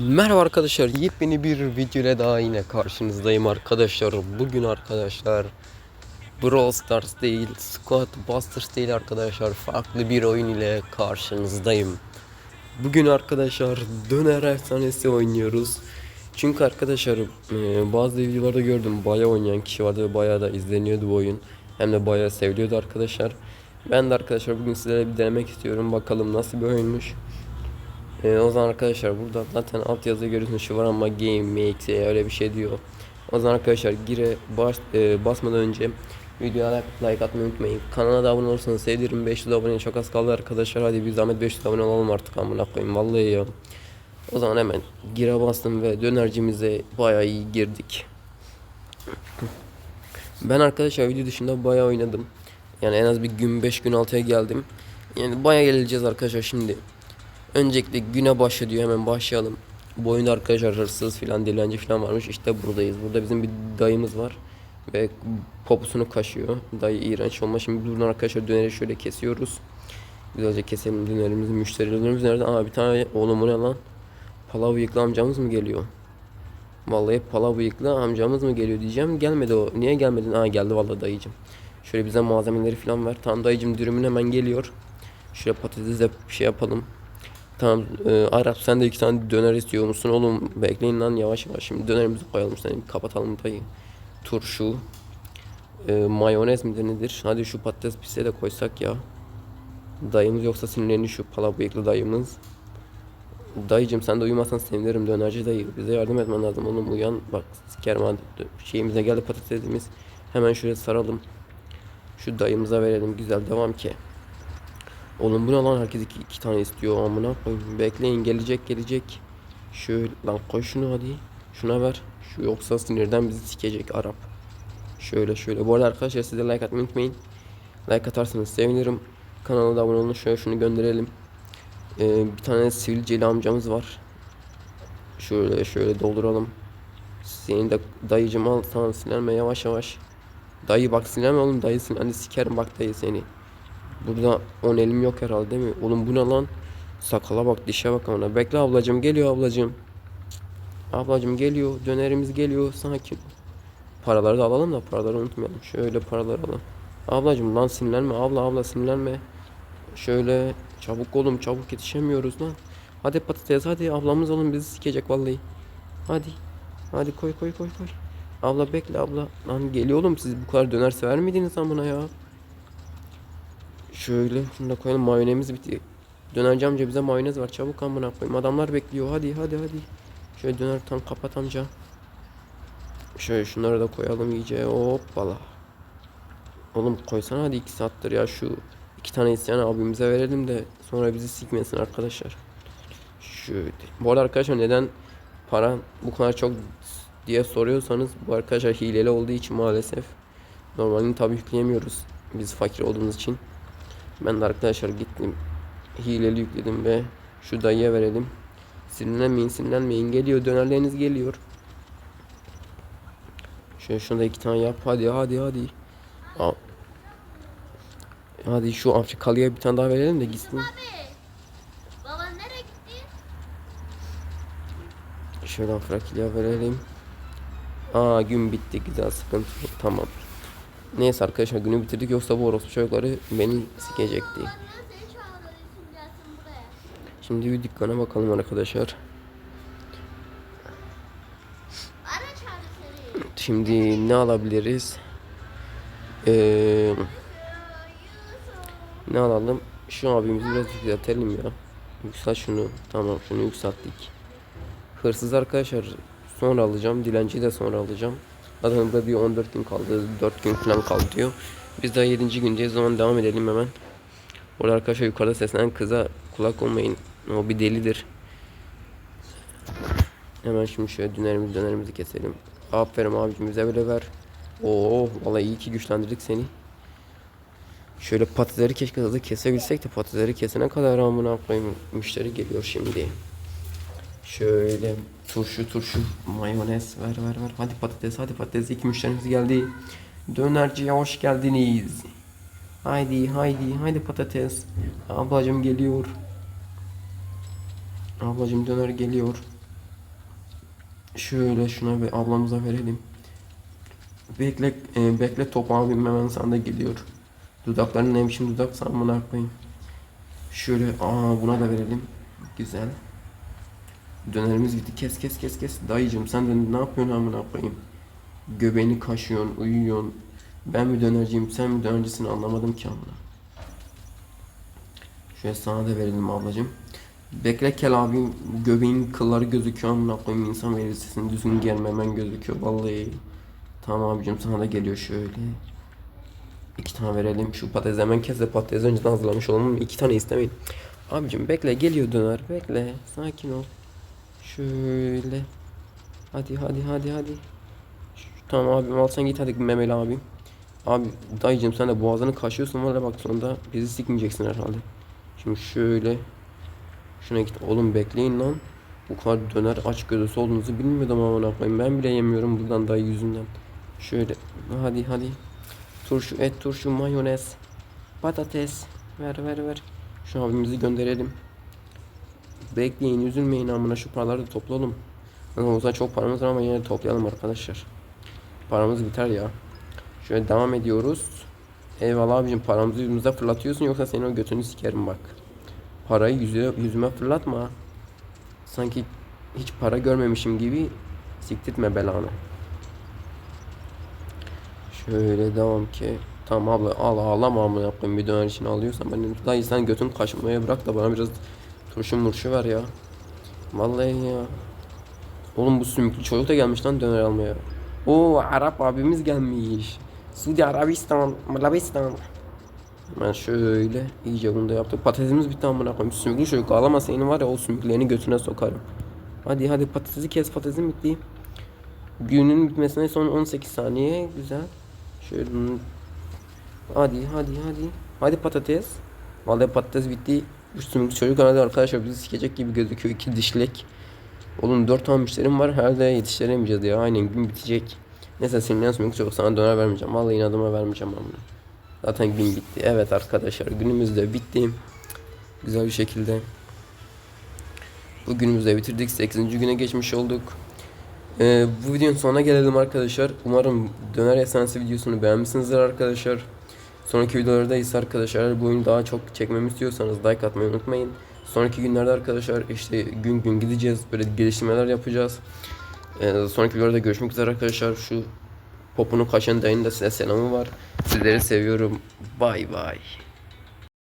Merhaba arkadaşlar, yepyeni bir video ile daha yine karşınızdayım arkadaşlar. Bugün arkadaşlar Brawl Stars değil, Squad Busters değil arkadaşlar. Farklı bir oyun ile karşınızdayım. Bugün arkadaşlar Döner Efsanesi oynuyoruz. Çünkü arkadaşlar e, bazı videolarda gördüm bayağı oynayan kişi vardı ve bayağı da izleniyordu bu oyun. Hem de bayağı seviliyordu arkadaşlar. Ben de arkadaşlar bugün sizlere bir denemek istiyorum. Bakalım nasıl bir oyunmuş. Ee, o zaman arkadaşlar burada zaten alt yazıda görüyorsunuz şu var ama game makes öyle bir şey diyor. O zaman arkadaşlar gire baş, e, basmadan önce videoya like atmayı unutmayın. Kanala da abone olursanız sevinirim. 500 abone çok az kaldı arkadaşlar. Hadi bir zahmet 500 abone olalım artık amına koyayım vallahi ya. O zaman hemen gire bastım ve dönercimize bayağı iyi girdik. Ben arkadaşlar video dışında bayağı oynadım. Yani en az bir gün 5 gün 6'ya geldim. Yani bayağı geleceğiz arkadaşlar şimdi. Öncelikle güne başla diyor hemen başlayalım. Bu oyunda arkadaşlar hırsız filan dilenci filan varmış. İşte buradayız. Burada bizim bir dayımız var. Ve poposunu kaşıyor. Dayı iğrenç olma. Şimdi buradan arkadaşlar döneri şöyle kesiyoruz. Güzelce keselim dönerimizi. Müşterilerimiz nerede? Aa bir tane oğlum o ne lan? Palav bıyıklı amcamız mı geliyor? Vallahi palav bıyıklı amcamız mı geliyor diyeceğim. Gelmedi o. Niye gelmedin? Aa geldi vallahi dayıcım. Şöyle bize malzemeleri filan ver. Tamam dayıcım dürümün hemen geliyor. Şöyle patates de bir şey yapalım. Tamam e, Arap sen de iki tane döner istiyor musun? Oğlum bekleyin lan yavaş yavaş. Şimdi dönerimizi koyalım seni bir kapatalım dayı turşu. E, mayonez midir nedir? Hadi şu patates pise de koysak ya. Dayımız yoksa sinirlenir şu pala bıyıklı dayımız. Dayıcım sen de uyumazsan sevinirim dönerci dayı. Bize yardım etmen lazım oğlum uyan. Bak sikerim şeyimize geldi patatesimiz. Hemen şöyle saralım. Şu dayımıza verelim güzel devam ki Oğlum bu ne lan herkes iki, iki tane istiyor amına koyayım. Bekleyin gelecek gelecek. Şöyle lan koy şunu hadi. Şuna ver. Şu yoksa sinirden bizi sikecek Arap. Şöyle şöyle. Bu arada arkadaşlar siz de like atmayı unutmayın. Like atarsanız sevinirim. Kanala da abone olun. Şöyle şunu gönderelim. Ee, bir tane sivilceli amcamız var. Şöyle şöyle dolduralım. Senin de dayıcım al sana sinirme yavaş yavaş. Dayı bak sinirme oğlum dayı sin hani sikerim bak dayı seni. Burada on elim yok herhalde değil mi? Oğlum bu ne lan? Sakala bak dişe bak ona. Bekle ablacım geliyor ablacım. Ablacım geliyor. Dönerimiz geliyor. Sakin. Paraları da alalım da paraları unutmayalım. Şöyle paraları alalım. Ablacım lan sinirlenme. Abla abla sinirlenme. Şöyle çabuk oğlum çabuk yetişemiyoruz lan. Hadi patates hadi ablamız oğlum bizi sikecek vallahi. Hadi. Hadi koy koy koy koy. Abla bekle abla. Lan geliyor oğlum siz bu kadar döner sever miydiniz amına ya? Şöyle şunu da koyalım mayonezimiz bitti. Dönerci amca bize mayonez var çabuk amına koyayım. Adamlar bekliyor hadi hadi hadi. Şöyle döner tam kapat amca. Şöyle şunları da koyalım iyice hoppala. Oğlum koysana hadi iki saattir ya şu iki tane isteyen abimize verelim de sonra bizi sikmesin arkadaşlar. Şöyle. Bu arada arkadaşlar neden para bu kadar çok diye soruyorsanız bu arkadaşlar hileli olduğu için maalesef normalini tabi yükleyemiyoruz biz fakir olduğumuz için. Ben de arkadaşlar gittim. Hileli yükledim ve şu dayıya verelim. Sinirlenmeyin sinirlenmeyin. Geliyor dönerleriniz geliyor. Şöyle şunu da iki tane yap. Hadi hadi hadi. Al. Hadi şu Afrikalıya bir tane daha verelim de gitsin. Abi. Baban nereye gitti? Şöyle Afrikalıya verelim. Aa gün bitti güzel sıkıntı tamam. Neyse arkadaşlar günü bitirdik yoksa bu orospu çocukları beni sikecekti. Şimdi bir dükkana bakalım arkadaşlar. Şimdi ne alabiliriz? Ee, ne alalım? Şu abimizi biraz yükseltelim ya. Yükselt şunu. Tamam şunu yükselttik. Hırsız arkadaşlar sonra alacağım. Dilenci de sonra alacağım. Burada bir 14 gün kaldı. 4 gün falan kaldı diyor. Biz daha 7. gündeyiz. O zaman devam edelim hemen. Orada arkadaşlar yukarıda seslenen kıza kulak olmayın. O bir delidir. Hemen şimdi şöyle dönerimizi dönerimizi keselim. Aferin abicim bize böyle ver. Oo vallahi iyi ki güçlendirdik seni. Şöyle patatesleri keşke hızlı kesebilsek de patatesleri kesene kadar amına koyayım. Müşteri geliyor şimdi. Şöyle turşu turşu mayonez ver ver ver. Hadi patates hadi patates iki müşterimiz geldi. Dönerciye hoş geldiniz. Haydi haydi haydi patates. Ablacım geliyor. Ablacım döner geliyor. Şöyle şuna ve ablamıza verelim. Bekle e, bekle top abim hemen sana geliyor. Dudakların ne dudak sanmına koyayım. Şöyle aa buna da verelim. Güzel. Dönerimiz gitti. Kes kes kes kes. Dayıcım sen de ne yapıyorsun amına koyayım? Göbeğini kaşıyorsun, uyuyorsun. Ben mi dönerciyim, sen mi dönercisin anlamadım ki amına. Şöyle sana da verelim ablacım. Bekle kel abim göbeğin kılları gözüküyor amına koyayım insan verirsin düzgün gelmemen gözüküyor vallahi. Tamam abicim sana da geliyor şöyle. İki tane verelim şu patates hemen kes de patates önceden hazırlamış olalım iki tane istemeyin. Abicim bekle geliyor döner bekle sakin ol. Şöyle. Hadi hadi hadi hadi. Tamam abim al sen git hadi memeli abim. Abi dayıcım sen de boğazını kaşıyorsun valla bak sonunda bizi sikmeyeceksin herhalde. Şimdi şöyle. Şuna git oğlum bekleyin lan. Bu kadar döner aç gözüsü olduğunuzu bilmiyordum ama koyayım. Ben bile yemiyorum buradan dayı yüzünden. Şöyle hadi hadi. Turşu et turşu mayonez. Patates. Ver ver ver. Şu abimizi gönderelim. Bekleyin üzülmeyin amına şu paraları da toplayalım. Yani o zaman çok paramız var ama yine toplayalım arkadaşlar. Paramız biter ya. Şöyle devam ediyoruz. Eyvallah abicim paramızı yüzümüze fırlatıyorsun yoksa senin o götünü sikerim bak. Parayı yüzüme, yüzüme fırlatma. Sanki hiç para görmemişim gibi siktirtme belanı. Şöyle devam ki. Tamam abla al ağlama amına koyayım bir döner için alıyorsan ben dayı sen götünü kaşımaya bırak da bana biraz turşu murşu ver ya. Vallahi ya. Oğlum bu sümüklü çocuk da gelmiş lan döner almaya. Oo Arap abimiz gelmiş. Suudi Arabistan, Malabistan. Hemen şöyle iyice bunu da yaptık. Patatesimiz bitti amına koyayım. Sümüklü çocuk ağlama senin var ya o sümüklerini götüne sokarım. Hadi hadi patatesi kes patatesin bitti. Günün bitmesine son 18 saniye. Güzel. Şöyle Hadi hadi hadi. Hadi patates. Vallahi patates bitti. Sümüklü çocuk herhalde arkadaşlar bizi sikecek gibi gözüküyor. iki dişlek. Oğlum 4 tane müşterim var. Herhalde yetiştiremeyeceğiz ya. Aynen gün bitecek. Neyse sinirlen sümüklü çocuk sana döner vermeyeceğim. Vallahi inadıma vermeyeceğim ben bunu. Zaten gün bitti. Evet arkadaşlar günümüz de bitti. Güzel bir şekilde. Bu günümüzü de bitirdik. 8. güne geçmiş olduk. Ee, bu videonun sonuna gelelim arkadaşlar. Umarım döner esansı videosunu beğenmişsinizdir arkadaşlar. Sonraki videolarda ise arkadaşlar bu oyunu daha çok çekmemi istiyorsanız like atmayı unutmayın. Sonraki günlerde arkadaşlar işte gün gün gideceğiz. Böyle geliştirmeler yapacağız. Ee, sonraki videolarda görüşmek üzere arkadaşlar. Şu popunu kaşın dayının da size selamı var. Sizleri seviyorum. Bay bay.